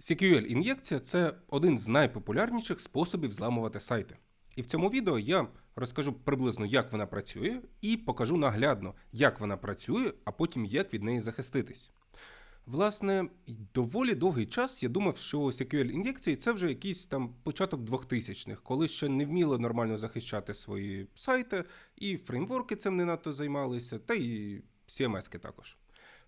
SQL-ін'єкція це один з найпопулярніших способів зламувати сайти. І в цьому відео я розкажу приблизно, як вона працює, і покажу наглядно, як вона працює, а потім як від неї захиститись. Власне, доволі довгий час я думав, що SQL-ін'єкції це вже якийсь там початок 2000-х, коли ще не вміли нормально захищати свої сайти, і фреймворки цим не надто займалися, та і CMS-ки також.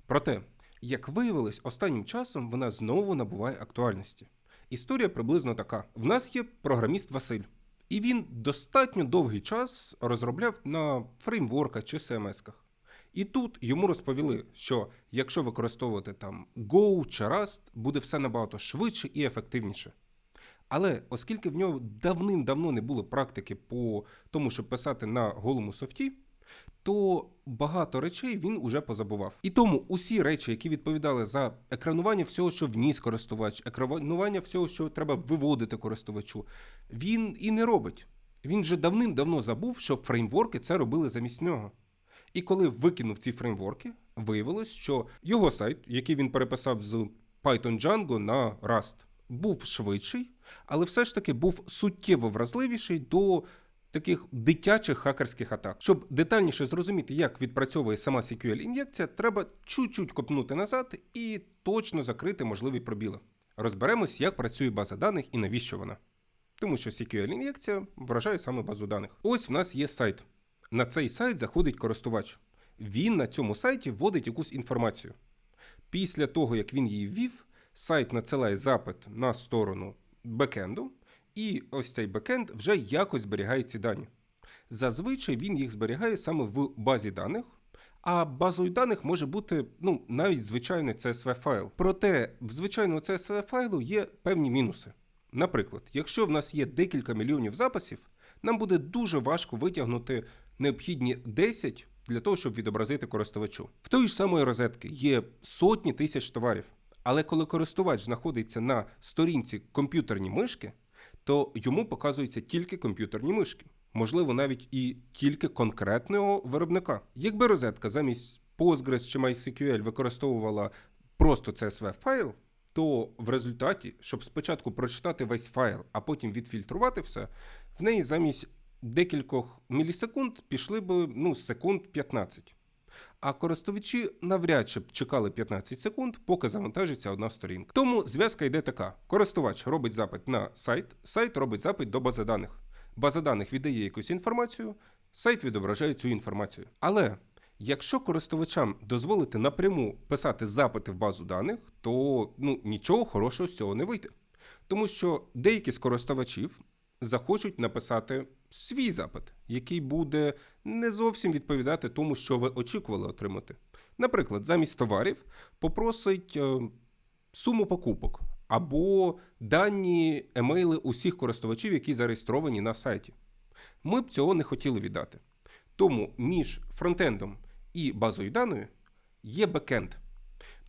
Проте, як виявилось, останнім часом вона знову набуває актуальності. Історія приблизно така: в нас є програміст Василь, і він достатньо довгий час розробляв на фреймворках чи CMS-ках. І тут йому розповіли, що якщо використовувати там Go чи Rust, буде все набагато швидше і ефективніше. Але оскільки в нього давним-давно не було практики по тому, щоб писати на голому софті, то багато речей він уже позабував. І тому усі речі, які відповідали за екранування всього, що вніс користувач, екранування всього, що треба виводити користувачу, він і не робить. Він вже давним-давно забув, що фреймворки це робили замість нього. І коли викинув ці фреймворки, виявилось, що його сайт, який він переписав з Python Django на Rust, був швидший, але все ж таки був суттєво вразливіший до таких дитячих хакерських атак. Щоб детальніше зрозуміти, як відпрацьовує сама SQL-ін'єкція, треба чуть-чуть копнути назад і точно закрити можливі пробіли. Розберемось, як працює база даних і навіщо вона. Тому що SQL-ін'єкція вражає саме базу даних. Ось в нас є сайт. На цей сайт заходить користувач. Він на цьому сайті вводить якусь інформацію. Після того, як він її ввів, сайт надсилає запит на сторону бекенду, і ось цей бекенд вже якось зберігає ці дані. Зазвичай він їх зберігає саме в базі даних, а базою даних може бути ну, навіть звичайний CSV файл. Проте в звичайному CSV файлу є певні мінуси. Наприклад, якщо в нас є декілька мільйонів записів, нам буде дуже важко витягнути необхідні 10 для того, щоб відобразити користувачу. В тої ж самої розетки є сотні тисяч товарів. Але коли користувач знаходиться на сторінці комп'ютерні мишки, то йому показуються тільки комп'ютерні мишки, можливо, навіть і тільки конкретного виробника. Якби розетка замість Postgres чи MySQL використовувала просто CSV файл, то в результаті, щоб спочатку прочитати весь файл, а потім відфільтрувати все, в неї замість декількох мілісекунд пішли б ну, секунд 15. А користувачі навряд чи чекали 15 секунд, поки завантажиться одна сторінка. Тому зв'язка йде така: користувач робить запит на сайт, сайт робить запит до бази даних. База даних віддає якусь інформацію, сайт відображає цю інформацію. Але якщо користувачам дозволити напряму писати запити в базу даних, то ну, нічого хорошого з цього не вийде. Тому що деякі з користувачів захочуть написати свій запит, який буде не зовсім відповідати тому, що ви очікували отримати. Наприклад, замість товарів попросить е, суму покупок або дані емейли усіх користувачів, які зареєстровані на сайті. Ми б цього не хотіли віддати. Тому між фронтендом і базою даної є бекенд.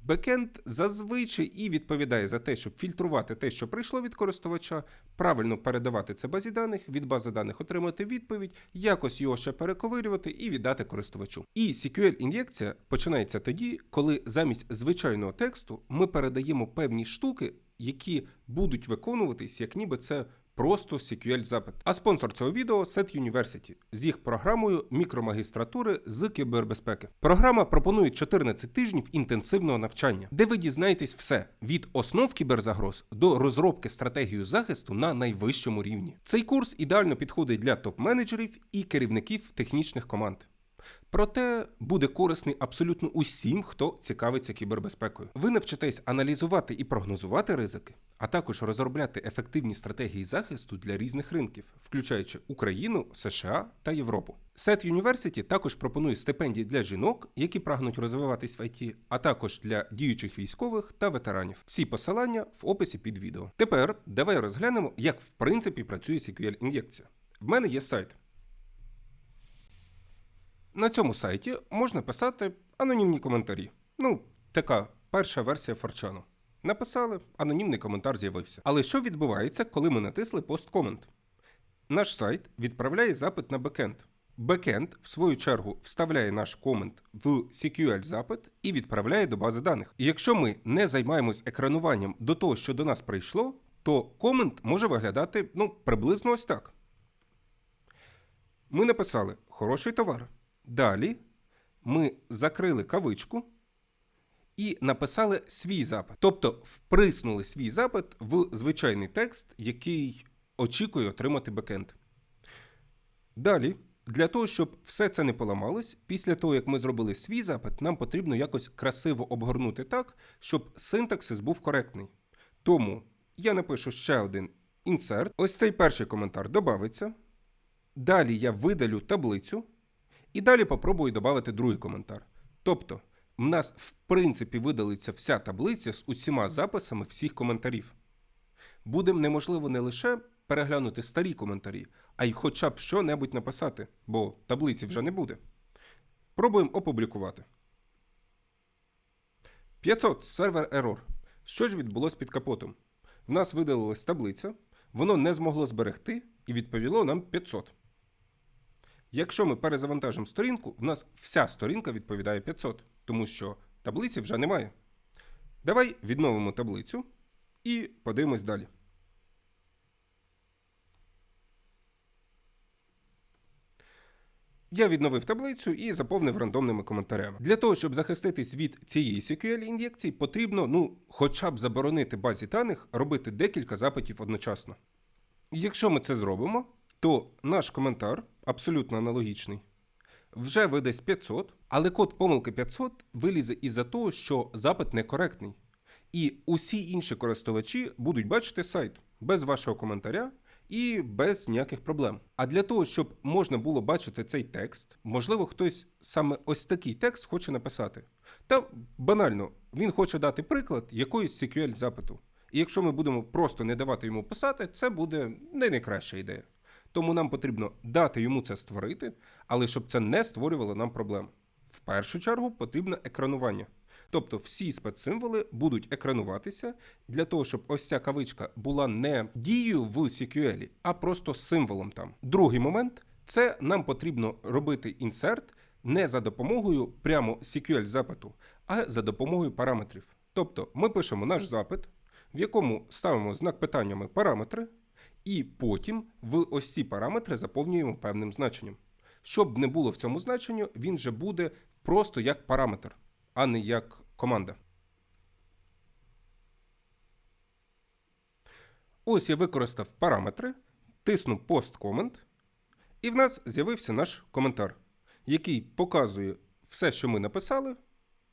Бекенд зазвичай і відповідає за те, щоб фільтрувати те, що прийшло від користувача, правильно передавати це базі даних, від бази даних отримати відповідь, якось його ще перековирювати і віддати користувачу. І SQL-ін'єкція починається тоді, коли замість звичайного тексту ми передаємо певні штуки, які будуть виконуватись, як ніби це просто SQL-запит. А спонсор цього відео Set University з їх програмою мікромагістратури з кібербезпеки. Програма пропонує 14 тижнів інтенсивного навчання, де ви дізнаєтесь все від основ кіберзагроз до розробки стратегії захисту на найвищому рівні. Цей курс ідеально підходить для топ-менеджерів і керівників технічних команд. Проте буде корисний абсолютно усім, хто цікавиться кібербезпекою. Ви навчитесь аналізувати і прогнозувати ризики, а також розробляти ефективні стратегії захисту для різних ринків, включаючи Україну, США та Європу. Set University також пропонує стипендії для жінок, які прагнуть розвиватись в ІТ, а також для діючих військових та ветеранів. Всі посилання в описі під відео. Тепер давай розглянемо, як в принципі працює SQL-ін'єкція. В мене є сайт. На цьому сайті можна писати анонімні коментарі. Ну, така перша версія форчану. Написали, анонімний коментар з'явився. Але що відбувається, коли ми натисли пост-комент? Наш сайт відправляє запит на бекенд. Бекенд, в свою чергу, вставляє наш комент в SQL запит і відправляє до бази даних. І якщо ми не займаємось екрануванням до того, що до нас прийшло, то комент може виглядати ну, приблизно ось так. Ми написали хороший товар. Далі ми закрили кавичку і написали свій запит. Тобто вприснули свій запит в звичайний текст, який очікує отримати бекенд. Далі, для того, щоб все це не поламалось, після того, як ми зробили свій запит, нам потрібно якось красиво обгорнути так, щоб синтаксис був коректний. Тому я напишу ще один інсерт. Ось цей перший коментар додається. Далі я видалю таблицю. І далі попробую додати другий коментар. Тобто, в нас в принципі видалиться вся таблиця з усіма записами всіх коментарів. Буде неможливо не лише переглянути старі коментарі, а й хоча б що-небудь написати, бо таблиці вже не буде. Пробуємо опублікувати. 500 сервер error. Що ж відбулося під капотом? В нас видалилась таблиця, воно не змогло зберегти і відповіло нам 500. Якщо ми перезавантажимо сторінку, в нас вся сторінка відповідає 500, тому що таблиці вже немає. Давай відновимо таблицю і подивимось далі. Я відновив таблицю і заповнив рандомними коментарями. Для того, щоб захиститись від цієї SQL-ін'єкції, потрібно, ну, хоча б заборонити базі даних робити декілька запитів одночасно. Якщо ми це зробимо, то наш коментар абсолютно аналогічний. Вже видасть 500, але код помилки 500 вилізе із-за того, що запит некоректний. І усі інші користувачі будуть бачити сайт без вашого коментаря і без ніяких проблем. А для того, щоб можна було бачити цей текст, можливо, хтось саме ось такий текст хоче написати. Та банально, він хоче дати приклад якоїсь SQL запиту. І якщо ми будемо просто не давати йому писати, це буде не найкраща ідея. Тому нам потрібно дати йому це створити, але щоб це не створювало нам проблем. В першу чергу потрібно екранування. Тобто всі спецсимволи будуть екрануватися для того, щоб ось ця кавичка була не дією в SQL, а просто символом там. Другий момент це нам потрібно робити інсерт не за допомогою прямо SQL запиту, а за допомогою параметрів. Тобто ми пишемо наш запит, в якому ставимо знак питаннями параметри, і потім в ось ці параметри заповнюємо певним значенням. Щоб не було в цьому значенню, він вже буде просто як параметр, а не як команда. Ось я використав параметри, тисну post comment, і в нас з'явився наш коментар, який показує все, що ми написали,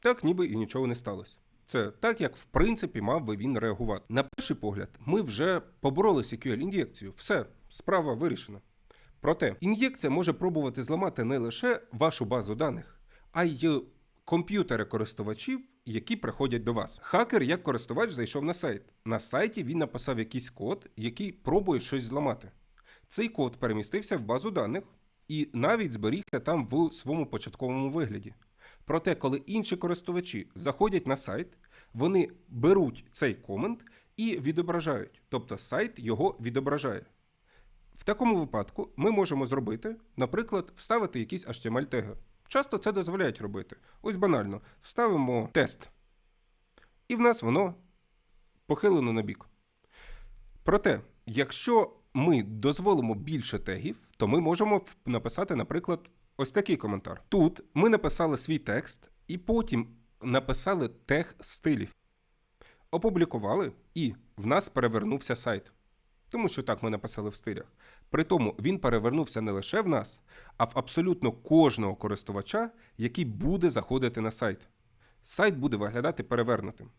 так ніби і нічого не сталося. Це так, як в принципі мав би він реагувати. На перший погляд, ми вже побороли SQL-ін'єкцію. Все, справа вирішена. Проте, ін'єкція може пробувати зламати не лише вашу базу даних, а й комп'ютери користувачів, які приходять до вас. Хакер, як користувач, зайшов на сайт. На сайті він написав якийсь код, який пробує щось зламати. Цей код перемістився в базу даних і навіть зберігся там в своєму початковому вигляді. Проте, коли інші користувачі заходять на сайт, вони беруть цей комент і відображають, тобто сайт його відображає. В такому випадку ми можемо зробити, наприклад, вставити якісь HTML теги. Часто це дозволяють робити. Ось банально, вставимо тест. І в нас воно похилено на бік. Проте, якщо ми дозволимо більше тегів, то ми можемо написати, наприклад, ось такий коментар. Тут ми написали свій текст і потім написали тег стилів. Опублікували, і в нас перевернувся сайт. Тому що так ми написали в стилях. При тому він перевернувся не лише в нас, а в абсолютно кожного користувача, який буде заходити на сайт. Сайт буде виглядати перевернутим.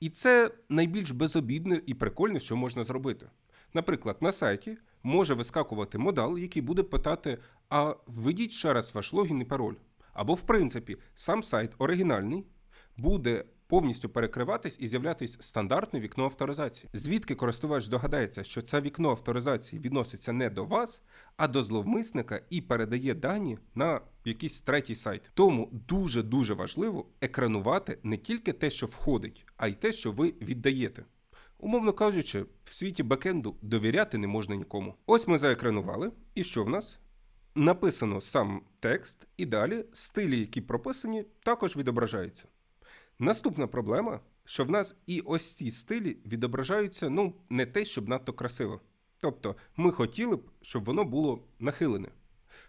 І це найбільш безобідне і прикольне, що можна зробити. Наприклад, на сайті може вискакувати модал, який буде питати: а введіть ще раз ваш логін і пароль. Або, в принципі, сам сайт оригінальний буде повністю перекриватись і з'являтись стандартне вікно авторизації. Звідки користувач здогадається, що це вікно авторизації відноситься не до вас, а до зловмисника і передає дані на якийсь третій сайт. Тому дуже дуже важливо екранувати не тільки те, що входить, а й те, що ви віддаєте. Умовно кажучи, в світі бекенду довіряти не можна нікому. Ось ми заекранували, і що в нас? написано сам текст, і далі стилі, які прописані, також відображаються. Наступна проблема, що в нас і ось ці стилі відображаються ну, не те, щоб надто красиво. Тобто, ми хотіли б, щоб воно було нахилене.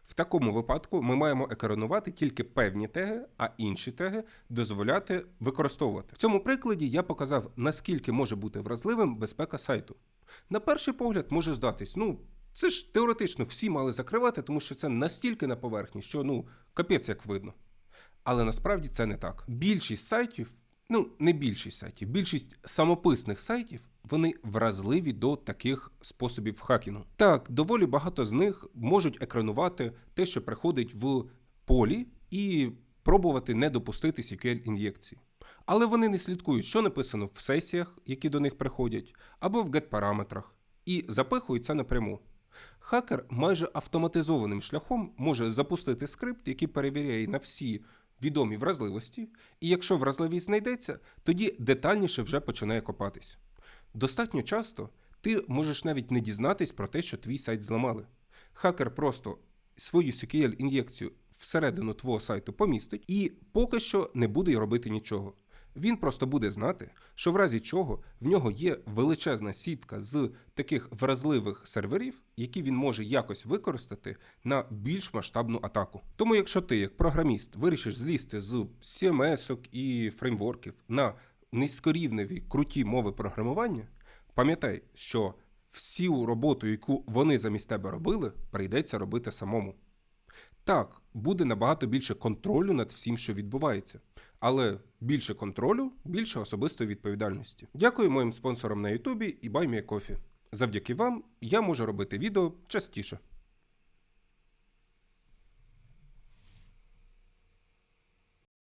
В такому випадку ми маємо екранувати тільки певні теги, а інші теги дозволяти використовувати. В цьому прикладі я показав, наскільки може бути вразливим безпека сайту. На перший погляд може здатись, ну, це ж теоретично всі мали закривати, тому що це настільки на поверхні, що ну, капець як видно. Але насправді це не так. Більшість сайтів, ну не більшість сайтів, більшість самописних сайтів, вони вразливі до таких способів хакінгу. Так, доволі багато з них можуть екранувати те, що приходить в полі, і пробувати не допустити SQL ін'єкції. Але вони не слідкують, що написано в сесіях, які до них приходять, або в get-параметрах, і запихують це напряму. Хакер майже автоматизованим шляхом може запустити скрипт, який перевіряє на всі відомі вразливості, і якщо вразливість знайдеться, тоді детальніше вже починає копатись. Достатньо часто ти можеш навіть не дізнатись про те, що твій сайт зламали. Хакер просто свою SQL-ін'єкцію всередину твого сайту помістить і поки що не буде робити нічого. Він просто буде знати, що в разі чого в нього є величезна сітка з таких вразливих серверів, які він може якось використати на більш масштабну атаку. Тому, якщо ти, як програміст, вирішиш злізти з CMS і фреймворків на низькорівневі круті мови програмування, пам'ятай, що всю роботу, яку вони замість тебе робили, прийдеться робити самому. Так, буде набагато більше контролю над всім, що відбувається, але більше контролю, більше особистої відповідальності. Дякую моїм спонсорам на Ютубі і BuyMeACoffee. Завдяки вам я можу робити відео частіше.